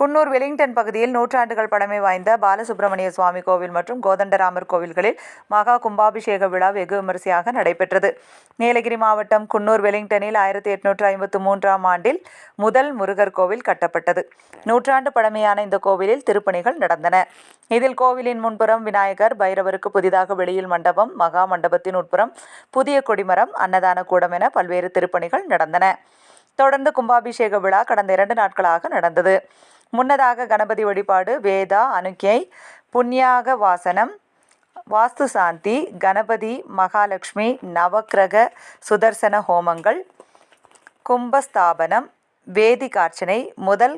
Coonoor Wellington பகுதியில் நூற்றாண்டுகள் பழமை வாய்ந்த பாலசுப்பிரமணிய சுவாமி கோவில் மற்றும் கோதண்டராமர் கோவில்களில் மகா கும்பாபிஷேக விழா வெகு விமரிசையாக நடைபெற்றது. நீலகிரி மாவட்டம் குன்னூர் வெலிங்டனில் ஆயிரத்தி எட்நூற்று ஐம்பத்து மூன்றாம் ஆண்டில் முதல் முருகர் கோவில் கட்டப்பட்டது. நூற்றாண்டு பழமையான இந்த கோவிலில் திருப்பணிகள் நடந்தன. இதில் கோவிலின் முன்புறம் விநாயகர் பைரவருக்கு புதிதாக வெளியில் மண்டபம் மகா மண்டபத்தின் உட்புறம் புதிய கொடிமரம் அன்னதான கூடம் என பல்வேறு திருப்பணிகள் நடந்தன. தொடர்ந்து கும்பாபிஷேக விழா கடந்த இரண்டு நாட்களாக நடந்தது. முன்னதாக கணபதி வழிபாடு வேதா அனுக்கியை புண்ணியாக வாசனம் வாஸ்து சாந்தி கணபதி மகாலட்சுமி நவக்கிரக சுதர்சன ஹோமங்கள் கும்பஸ்தாபனம் வேதிகார்ச்சனை முதல்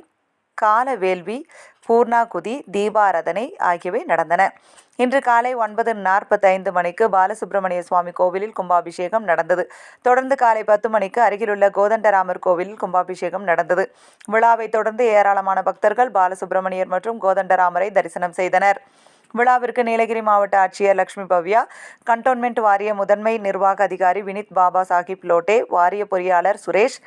கால வேள்வி பூர்ணாகுதி தீபாராதனை ஆகியவை நடந்தன. இன்று காலை ஒன்பது நாற்பத்தைந்து மணிக்கு பாலசுப்பிரமணிய சுவாமி கோவிலில் கும்பாபிஷேகம் நடந்தது. தொடர்ந்து காலை பத்து மணிக்கு அருகிலுள்ள கோதண்டராமர் கோவிலில் கும்பாபிஷேகம் நடந்தது. விழாவை தொடர்ந்து ஏராளமான பக்தர்கள் பாலசுப்பிரமணியர் மற்றும் கோதண்டராமரை தரிசனம் செய்தனர். விழாவிற்கு நீலகிரி மாவட்ட ஆட்சியர் லட்சுமி பவ்யா கண்டோன்மெண்ட் வாரிய முதன்மை நிர்வாக அதிகாரி வினித் பாபா சாஹிப் லோட்டே வாரிய பொறியாளர் சுரேஷ்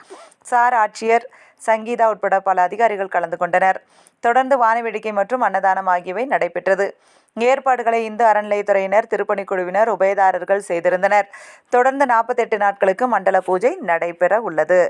சார் ஆட்சியர் சங்கீதா உட்பட பல அதிகாரிகள் கலந்து கொண்டனர். தொடர்ந்து வானவேடிக்கை மற்றும் அன்னதானம் ஆகியவை நடைபெற்றது. ஏற்பாடுகளை இந்து அறநிலையத்துறையினர் திருப்பணிக்குழுவினர் உபயதாரர்கள் செய்திருந்தனர். தொடர்ந்து நாற்பத்தெட்டு நாட்களுக்கு மண்டல பூஜை நடைபெற உள்ளது.